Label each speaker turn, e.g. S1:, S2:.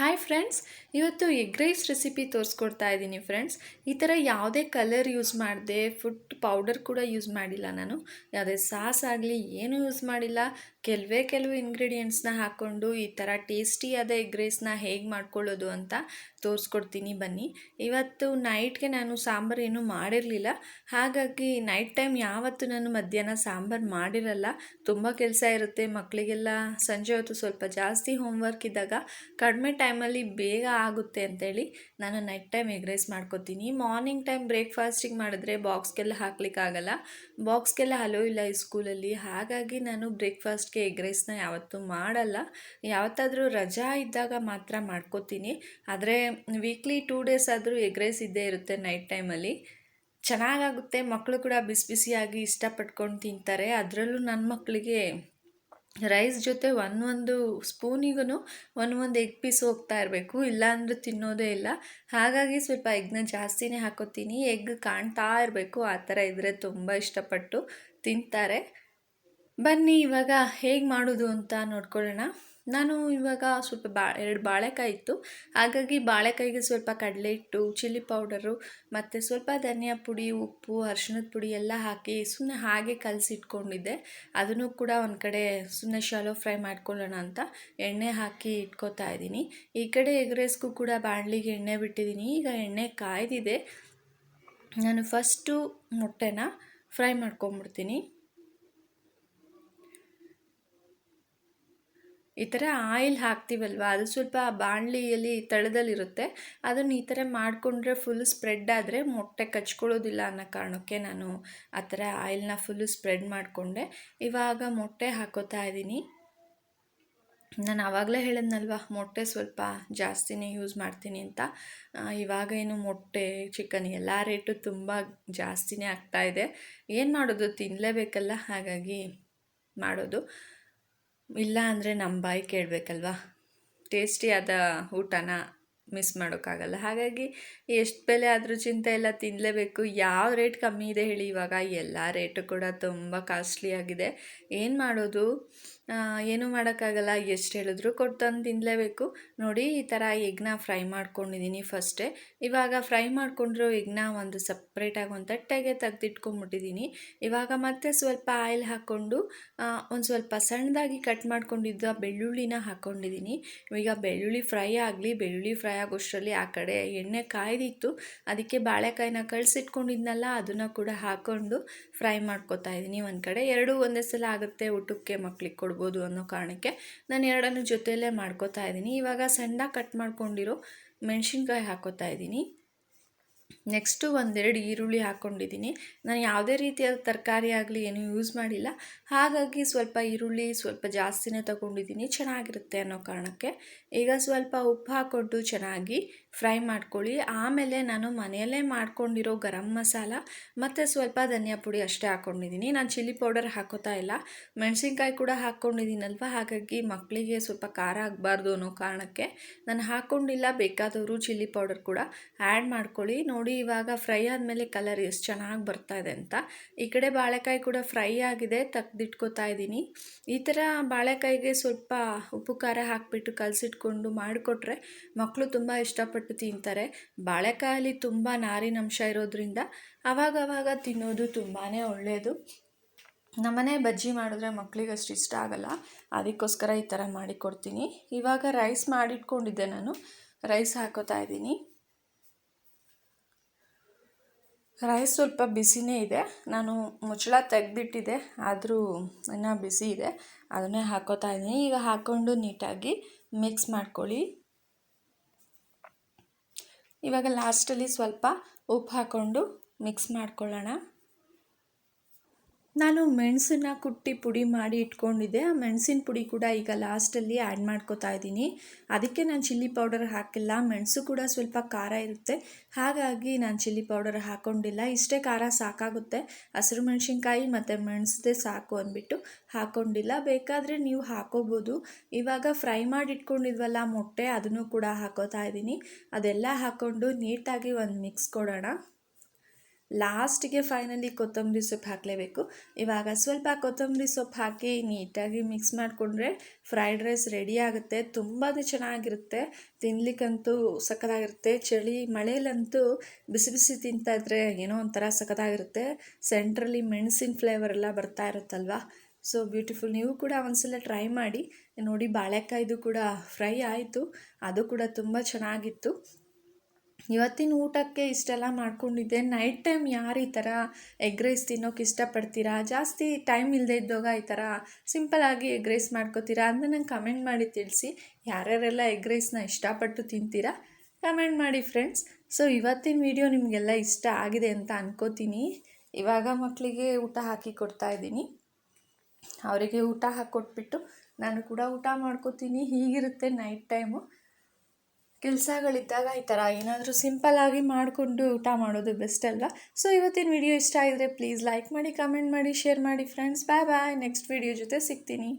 S1: Hi friends ಇವತ್ತು egg rice recipe ತೋರಿಸ್ಕೊಡ್ತಾ ಇದ್ದೀನಿ ಫ್ರೆಂಡ್ಸ್ ಈ ಥರ ಯಾವುದೇ ಕಲರ್ ಯೂಸ್ ಮಾಡಿದೆ ಫುಡ್ ಪೌಡರ್ ಕೂಡ ಯೂಸ್ ಮಾಡಿಲ್ಲ ನಾನು. ಯಾವುದೇ ಸಾಸ್ ಆಗಲಿ ಏನೂ ಯೂಸ್ ಮಾಡಿಲ್ಲ. ಕೆಲವೇ ಕೆಲವು ಇಂಗ್ರೀಡಿಯೆಂಟ್ಸ್ನ ಹಾಕ್ಕೊಂಡು ಈ ಥರ ಟೇಸ್ಟಿಯಾದ ಎಗ್ ರೈಸ್ನ ಹೇಗೆ ಮಾಡ್ಕೊಳ್ಳೋದು ಅಂತ ತೋರಿಸ್ಕೊಡ್ತೀನಿ ಬನ್ನಿ. ಇವತ್ತು ನೈಟ್ಗೆ ನಾನು ಸಾಂಬಾರು ಏನೂ ಮಾಡಿರಲಿಲ್ಲ. ಹಾಗಾಗಿ ನೈಟ್ ಟೈಮ್ ಯಾವತ್ತು ನಾನು ಮಧ್ಯಾಹ್ನ ಸಾಂಬಾರು ಮಾಡಿರಲ್ಲ. ತುಂಬ ಕೆಲಸ ಇರುತ್ತೆ ಮಕ್ಕಳಿಗೆಲ್ಲ ಸಂಜೆ ಹೊತ್ತು ಸ್ವಲ್ಪ ಜಾಸ್ತಿ ಹೋಮ್ವರ್ಕ್ ಇದ್ದಾಗ ಕಡಿಮೆ ಟೈಮಲ್ಲಿ ಬೇಗ ಆಗುತ್ತೆ ಅಂತೇಳಿ ನಾನು ನೈಟ್ ಟೈಮ್ ಎಗ್ ರೈಸ್ ಮಾಡ್ಕೋತೀನಿ ಮಾರ್ನಿಂಗ್ ಟೈಮ್ ಬ್ರೇಕ್ಫಾಸ್ಟಿಗೆ ಮಾಡಿದ್ರೆ ಬಾಕ್ಸ್ಗೆಲ್ಲ ಹಾಕ್ಲಿಕ್ಕಾಗಲ್ಲ ಬಾಕ್ಸ್ಗೆಲ್ಲ ಹಲೋ ಇಲ್ಲ ಈ ಸ್ಕೂಲಲ್ಲಿ ಹಾಗಾಗಿ ನಾನು ಬ್ರೇಕ್ಫಾಸ್ಟ್ಗೆ ಎಗ್ ರೈಸ್ನ ಯಾವತ್ತೂ ಮಾಡಲ್ಲ. ಯಾವತ್ತಾದರೂ ರಜಾ ಇದ್ದಾಗ ಮಾತ್ರ ಮಾಡ್ಕೋತೀನಿ. ಆದರೆ ವೀಕ್ಲಿ ಟೂ ಡೇಸ್ ಆದರೂ ಎಗ್ ರೈಸ್ ಇದ್ದೇ ಇರುತ್ತೆ ನೈಟ್ ಟೈಮಲ್ಲಿ ಚೆನ್ನಾಗಾಗುತ್ತೆ. ಮಕ್ಕಳು ಕೂಡ ಬಿಸಿ ಬಿಸಿಯಾಗಿ ಇಷ್ಟಪಟ್ಕೊಂಡು ತಿಂತಾರೆ. ಅದರಲ್ಲೂ ನನ್ನ ಮಕ್ಕಳಿಗೆ ರೈಸ್ ಜೊತೆ ಒಂದೊಂದು ಸ್ಪೂನಿಗೂ ಒಂದೊಂದು ಎಗ್ ಪೀಸ್ ಹೋಗ್ತಾ ಇರಬೇಕು. ಇಲ್ಲಾಂದರೆ ತಿನ್ನೋದೇ ಇಲ್ಲ. ಹಾಗಾಗಿ ಸ್ವಲ್ಪ ಎಗ್ನ ಜಾಸ್ತಿನೇ ಹಾಕೋತೀನಿ. ಎಗ್ ಕಾಣ್ತಾ ಇರಬೇಕು. ಆ ಥರ ಇದ್ದರೆ ತುಂಬ ಇಷ್ಟಪಟ್ಟು ತಿಂತಾರೆ. ಬನ್ನಿ ಇವಾಗ ಹೇಗೆ ಮಾಡೋದು ಅಂತ ನೋಡ್ಕೊಳ್ಳೋಣ. ನಾನು ಇವಾಗ ಸ್ವಲ್ಪ ಬಾ, ಎರಡು ಬಾಳೆಕಾಯಿ ಇತ್ತು. ಹಾಗಾಗಿ ಬಾಳೆಕಾಯಿಗೆ ಸ್ವಲ್ಪ ಕಡಲೆ ಹಿಟ್ಟು, ಚಿಲ್ಲಿ ಪೌಡರು, ಮತ್ತು ಸ್ವಲ್ಪ ಧನಿಯಾ ಪುಡಿ, ಉಪ್ಪು, ಅರ್ಶಿಣದ ಪುಡಿ ಎಲ್ಲ ಹಾಕಿ ಸುಮ್ಮನೆ ಹಾಗೆ ಕಲಸಿಟ್ಕೊಂಡಿದ್ದೆ. ಅದನ್ನು ಕೂಡ ಒಂದು ಕಡೆ ಸುಮ್ಮನೆ ಶಾಲೋ ಫ್ರೈ ಮಾಡ್ಕೊಳ್ಳೋಣ ಅಂತ ಎಣ್ಣೆ ಹಾಕಿ ಇಟ್ಕೋತಾ ಇದ್ದೀನಿ. ಈ ಕಡೆ ಎಗ್ ರೈಸ್ಗೂ ಕೂಡ ಬಾಣಲಿಗೆ ಎಣ್ಣೆ ಬಿಟ್ಟಿದ್ದೀನಿ. ಈಗ ಎಣ್ಣೆ ಕಾಯ್ದಿದೆ. ನಾನು ಫಸ್ಟು ಮೊಟ್ಟೆನ ಫ್ರೈ ಮಾಡ್ಕೊಂಬಿಡ್ತೀನಿ. ಈ ಥರ ಆಯಿಲ್ ಹಾಕ್ತೀವಲ್ವ? ಅದು ಸ್ವಲ್ಪ ಬಾಣಲಿಯಲ್ಲಿ ತಳದಲ್ಲಿರುತ್ತೆ. ಅದನ್ನು ಈ ಥರ ಮಾಡಿಕೊಂಡ್ರೆ ಫುಲ್ ಸ್ಪ್ರೆಡ್ ಆದರೆ ಮೊಟ್ಟೆ ಕಚ್ಕೊಳ್ಳೋದಿಲ್ಲ ಅನ್ನೋ ಕಾರಣಕ್ಕೆ ನಾನು ಆ ಥರ ಆಯಿಲ್ನ ಫುಲ್ಲು ಸ್ಪ್ರೆಡ್ ಮಾಡಿಕೊಂಡೆ. ಇವಾಗ ಮೊಟ್ಟೆ ಹಾಕೋತಾ ಇದ್ದೀನಿ. ನಾನು ಆವಾಗಲೇ ಹೇಳಿದ್ನಲ್ವ, ಮೊಟ್ಟೆ ಸ್ವಲ್ಪ ಜಾಸ್ತಿನೇ ಯೂಸ್ ಮಾಡ್ತೀನಿ ಅಂತ. ಇವಾಗ ಏನು ಮೊಟ್ಟೆ ಚಿಕನ್ ಎಲ್ಲ ರೇಟು ತುಂಬ ಜಾಸ್ತಿನೇ ಆಗ್ತಾಯಿದೆ ಏನು ಮಾಡೋದು ತಿನ್ನಲೇಬೇಕಲ್ಲ ಹಾಗಾಗಿ ಮಾಡೋದು. ಇಲ್ಲ ಅಂದರೆ ನಮ್ಮ ಬಾಯಿ ಕೇಳಬೇಕಲ್ವಾ? ಟೇಸ್ಟಿಯಾದ ಊಟನ ಮಿಸ್ ಮಾಡೋಕ್ಕಾಗಲ್ಲ. ಹಾಗಾಗಿ ಎಷ್ಟು ಬೆಲೆ ಆದರೂ ಚಿಂತೆ ಇಲ್ಲ ತಿನ್ನಲೇಬೇಕು ಯಾವ ರೇಟ್ ಕಮ್ಮಿ ಇದೆ ಹೇಳಿ ಇವಾಗ ಎಲ್ಲ ರೇಟು ಕೂಡ ತುಂಬ ಕಾಸ್ಟ್ಲಿ ಆಗಿದೆ. ಏನು ಮಾಡೋದು? ಏನೂ ಮಾಡೋಕ್ಕಾಗಲ್ಲ. ಎಷ್ಟು ಹೇಳಿದ್ರು ಕೊಟ್ಟು ತಂದು ತಿನ್ನಲೇಬೇಕು ನೋಡಿ ಈ ಥರ ಎಗ್ನ ಫ್ರೈ ಮಾಡ್ಕೊಂಡಿದ್ದೀನಿ ಫಸ್ಟೇ ಇವಾಗ ಫ್ರೈ ಮಾಡಿಕೊಂಡ್ರು ಎಗ್ನ ಒಂದು ಸಪ್ರೇಟಾಗಿ ಒಂದು ತಟ್ಟೆಗೆ ತೆಗೆದಿಟ್ಕೊಂಬಿಟ್ಟಿದ್ದೀನಿ ಇವಾಗ ಮತ್ತೆ ಸ್ವಲ್ಪ ಆಯಿಲ್ ಹಾಕ್ಕೊಂಡು ಒಂದು ಸ್ವಲ್ಪ ಸಣ್ಣದಾಗಿ ಕಟ್ ಮಾಡ್ಕೊಂಡಿದ್ದ ಬೆಳ್ಳುಳ್ಳಿನ ಹಾಕ್ಕೊಂಡಿದ್ದೀನಿ ಈಗ ಬೆಳ್ಳುಳ್ಳಿ ಫ್ರೈ ಆಗಲಿ, ಬೆಳ್ಳುಳ್ಳಿ ಫ್ರೈ ಆಗೋಷ್ಟರಲ್ಲಿ ಆ ಕಡೆ ಎಣ್ಣೆ ಕಾಯ್ದಿತ್ತು. ಅದಕ್ಕೆ ಬಾಳೆಕಾಯಿನ ಕಳಿಸಿಟ್ಕೊಂಡಿದ್ನಲ್ಲ, ಅದನ್ನು ಕೂಡ ಹಾಕ್ಕೊಂಡು ಫ್ರೈ ಮಾಡ್ಕೊತಾ ಇದ್ದೀನಿ. ಒಂದು ಕಡೆ ಎರಡೂ ಒಂದೇ ಸಲ ಆಗುತ್ತೆ ಊಟಕ್ಕೆ ಮಕ್ಳಿಗೆ ಕೊಡ್ಬೋದು ಅನ್ನೋ ಕಾರಣಕ್ಕೆ ನಾನು ಎರಡನ್ನು ಜೊತೆಯಲ್ಲೇ ಮಾಡ್ಕೋತಾ ಇದ್ದೀನಿ. ಇವಾಗ ಸಣ್ಣ ಕಟ್ ಮಾಡ್ಕೊಂಡಿರೋ ಮೆಣಸಿನ್ಕಾಯಿ ಹಾಕೋತಾ ಇದ್ದೀನಿ. ನೆಕ್ಸ್ಟು ಒಂದೆರಡು ಈರುಳ್ಳಿ ಹಾಕ್ಕೊಂಡಿದ್ದೀನಿ. ನಾನು ಯಾವುದೇ ರೀತಿಯ ತರಕಾರಿ ಆಗಲಿ ಏನೂ ಯೂಸ್ ಮಾಡಿಲ್ಲ. ಹಾಗಾಗಿ ಸ್ವಲ್ಪ ಈರುಳ್ಳಿ ಸ್ವಲ್ಪ ಜಾಸ್ತಿನೇ ತಗೊಂಡಿದ್ದೀನಿ. ಚೆನ್ನಾಗಿರುತ್ತೆ ಅನ್ನೋ ಕಾರಣಕ್ಕೆ. ಈಗ ಸ್ವಲ್ಪ ಉಪ್ಪು ಹಾಕ್ಕೊಂಡು ಚೆನ್ನಾಗಿ ಫ್ರೈ ಮಾಡ್ಕೊಳ್ಳಿ. ಆಮೇಲೆ ನಾನು ಮನೆಯಲ್ಲೇ ಮಾಡ್ಕೊಂಡಿರೋ ಗರಂ ಮಸಾಲ ಮತ್ತು ಸ್ವಲ್ಪ ಧನಿಯಾ ಪುಡಿ ಅಷ್ಟೇ ಹಾಕ್ಕೊಂಡಿದ್ದೀನಿ ನಾನು ಚಿಲ್ಲಿ ಪೌಡರ್ ಹಾಕೋತಾ ಇಲ್ಲ. ಮೆಣಸಿನ್ಕಾಯಿ ಕೂಡ ಹಾಕ್ಕೊಂಡಿದ್ದೀನಲ್ವ ಹಾಗಾಗಿ ಮಕ್ಕಳಿಗೆ ಸ್ವಲ್ಪ ಖಾರ ಆಗಬಾರ್ದು ಅನ್ನೋ ಕಾರಣಕ್ಕೆ ನಾನು ಹಾಕ್ಕೊಂಡಿಲ್ಲ ಬೇಕಾದವರು ಚಿಲ್ಲಿ ಪೌಡರ್ ಕೂಡ ಆ್ಯಡ್ ಮಾಡ್ಕೊಳ್ಳಿ. ನೋಡಿ ಇವಾಗ ಫ್ರೈ ಆದಮೇಲೆ ಕಲರ್ ಎಷ್ಟು ಚೆನ್ನಾಗಿ ಬರ್ತಾ ಇದೆ ಅಂತ. ಈ ಕಡೆ ಬಾಳೆಕಾಯಿ ಕೂಡ ಫ್ರೈ ಆಗಿದೆ, ತೆಗ್ದಿಟ್ಕೋತಾ ಇದ್ದೀನಿ. ಈ ಥರ ಬಾಳೆಕಾಯಿಗೆ ಸ್ವಲ್ಪ ಉಪ್ಪು ಖಾರ ಹಾಕಿಬಿಟ್ಟು ಕಲಸಿಟ್ಕೊಂಡು ಮಾಡಿಕೊಟ್ರೆ ಮಕ್ಕಳು ತುಂಬ ಇಷ್ಟಪಟ್ಟು ತಿಂತಾರೆ. ಬಾಳೆಕಾಯಲ್ಲಿ ತುಂಬ ನಾರಿನಂಶ ಇರೋದ್ರಿಂದ ಅವಾಗವಾಗ ತಿನ್ನೋದು ತುಂಬಾ ಒಳ್ಳೆಯದು ನಮ್ಮನೆ ಬಜ್ಜಿ ಮಾಡಿದ್ರೆ ಮಕ್ಕಳಿಗೆ ಅಷ್ಟು ಇಷ್ಟ ಆಗಲ್ಲ. ಅದಕ್ಕೋಸ್ಕರ ಈ ಥರ ಮಾಡಿಕೊಡ್ತೀನಿ. ಇವಾಗ ರೈಸ್ ಮಾಡಿಟ್ಕೊಂಡಿದ್ದೆ ನಾನು. ರೈಸ್ ಹಾಕೋತಾ ಇದ್ದೀನಿ. ರೈಸ್ ಸ್ವಲ್ಪ ಬಿಸಿನೇ ಇದೆ. ನಾನು ಮುಚ್ಚಳ ತೆಗೆದಿಟ್ಟಿದ್ದೆ ಆದರೂ ಇನ್ನೂ ಬಿಸಿ ಇದೆ. ಅದನ್ನೇ ಹಾಕೋತಾ ಇದ್ದೀನಿ. ಈಗ ಹಾಕ್ಕೊಂಡು ನೀಟಾಗಿ ಮಿಕ್ಸ್ ಮಾಡ್ಕೊಳ್ಳಿ. ಇವಾಗ ಲಾಸ್ಟಲ್ಲಿ ಸ್ವಲ್ಪ ಉಪ್ಪು ಹಾಕ್ಕೊಂಡು ಮಿಕ್ಸ್ ಮಾಡ್ಕೊಳ್ಳೋಣ. ನಾನು ಮೆಣಸನ್ನ ಕುಟ್ಟಿ ಪುಡಿ ಮಾಡಿ ಇಟ್ಕೊಂಡಿದ್ದೆ. ಆ ಮೆಣಸಿನ ಪುಡಿ ಕೂಡ ಈಗ ಲಾಸ್ಟಲ್ಲಿ ಆ್ಯಡ್ ಮಾಡ್ಕೋತಾ ಇದ್ದೀನಿ. ಅದಕ್ಕೆ ನಾನು ಚಿಲ್ಲಿ ಪೌಡರ್ ಹಾಕಿಲ್ಲ. ಮೆಣಸು ಕೂಡ ಸ್ವಲ್ಪ ಖಾರ ಇರುತ್ತೆ. ಹಾಗಾಗಿ ನಾನು ಚಿಲ್ಲಿ ಪೌಡರ್ ಹಾಕ್ಕೊಂಡಿಲ್ಲ ಇಷ್ಟೇ ಖಾರ ಸಾಕಾಗುತ್ತೆ. ಹಸಿರು ಮೆಣಸಿನ್ಕಾಯಿ ಮತ್ತು ಮೆಣಸದೇ ಸಾಕು ಅಂದ್ಬಿಟ್ಟು ಹಾಕ್ಕೊಂಡಿಲ್ಲ ಬೇಕಾದರೆ ನೀವು ಹಾಕೋಬೋದು. ಇವಾಗ ಫ್ರೈ ಮಾಡಿ ಇಟ್ಕೊಂಡಿದ್ವಲ್ಲ ಮೊಟ್ಟೆ, ಅದನ್ನು ಕೂಡ ಹಾಕೋತಾ ಇದ್ದೀನಿ. ಅದೆಲ್ಲ ಹಾಕ್ಕೊಂಡು ನೀಟಾಗಿ ಒಂದು ಮಿಕ್ಸ್ ಕೊಡೋಣ. ಲಾಸ್ಟಿಗೆ ಫೈನಲಿ ಕೊತ್ತಂಬರಿ ಸೊಪ್ಪು ಹಾಕಲೇಬೇಕು. ಇವಾಗ ಸ್ವಲ್ಪ ಕೊತ್ತಂಬರಿ ಸೊಪ್ಪು ಹಾಕಿ ನೀಟಾಗಿ ಮಿಕ್ಸ್ ಮಾಡಿಕೊಂಡ್ರೆ ಫ್ರೈಡ್ ರೈಸ್ ರೆಡಿ ಆಗುತ್ತೆ. ತುಂಬಾ ಚೆನ್ನಾಗಿರುತ್ತೆ. ತಿನ್ಲಿಕ್ಕಂತೂ ಸಖತ್ತಾಗಿರುತ್ತೆ. ಚಳಿ ಮಳೆಯಲ್ಲಂತೂ ಬಿಸಿ ಬಿಸಿ ತಿಂತಾ ಇದ್ರೆ ಏನೋ ಒಂಥರ ಸಖತ್ತಾಗಿರುತ್ತೆ. ಸೆಂಟ್ರಲ್ಲಿ ಮೆಣಸಿನ ಫ್ಲೇವರ್ ಎಲ್ಲ ಬರ್ತಾ ಇರುತ್ತಲ್ವಾ? ಸೊ ಬ್ಯೂಟಿಫುಲ್ ನೀವು ಕೂಡ ಒಂದ್ಸಲ ಟ್ರೈ ಮಾಡಿ. ನೋಡಿ, ಬಾಳೆಕಾಯ್ದು ಕೂಡ ಫ್ರೈ ಆಯಿತು. ಅದು ಕೂಡ ತುಂಬ ಚೆನ್ನಾಗಿತ್ತು. ಇವತ್ತಿನ ಊಟಕ್ಕೆ ಇಷ್ಟೆಲ್ಲ ಮಾಡ್ಕೊಂಡಿದ್ದೆ. ನೈಟ್ ಟೈಮ್ ಯಾರು ಈ ಥರ ಎಗ್ ರೈಸ್ ತಿನ್ನೋಕೆ ಇಷ್ಟಪಡ್ತೀರಾ? ಜಾಸ್ತಿ ಟೈಮ್ ಇಲ್ಲದೆ ಇದ್ದಾಗ ಈ ಥರ ಸಿಂಪಲಾಗಿ ಎಗ್ ರೈಸ್ ಮಾಡ್ಕೋತೀರಾ? ಅಂತ ನಂಗೆ ಕಮೆಂಟ್ ಮಾಡಿ ತಿಳಿಸಿ. ಯಾರ್ಯಾರೆಲ್ಲ ಎಗ್ ರೈಸ್ನ ಇಷ್ಟಪಟ್ಟು ತಿಂತೀರಾ? ಕಮೆಂಟ್ ಮಾಡಿ ಫ್ರೆಂಡ್ಸ್ ಸೊ ಇವತ್ತಿನ ವಿಡಿಯೋ ನಿಮಗೆಲ್ಲ ಇಷ್ಟ ಆಗಿದೆ ಅಂತ ಅನ್ಕೋತೀನಿ. ಇವಾಗ ಮಕ್ಕಳಿಗೆ ಊಟ ಹಾಕಿ ಕೊಡ್ತಾ ಇದ್ದೀನಿ. ಅವರಿಗೆ ಊಟ ಹಾಕ್ಕೊಟ್ಬಿಟ್ಟು ನಾನು ಕೂಡ ಊಟ ಮಾಡ್ಕೋತೀನಿ. ಹೀಗಿರುತ್ತೆ ನೈಟ್ ಟೈಮು ಕೆಲಸಗಳಿದ್ದಾಗ ಈ ಥರ ಏನಾದರೂ ಸಿಂಪಲ್ಲಾಗಿ ಮಾಡಿಕೊಂಡು ಊಟ ಮಾಡೋದು ಬೆಸ್ಟ್ ಅಲ್ವಾ? ಸೊ ಇವತ್ತಿನ ವಿಡಿಯೋ ಇಷ್ಟ ಆಗಿದ್ರೆ ಪ್ಲೀಸ್ ಲೈಕ್ ಮಾಡಿ ಕಮೆಂಟ್ ಮಾಡಿ ಶೇರ್ ಮಾಡಿ friends bye bye next video ಜೊತೆ ಸಿಗ್ತೀನಿ.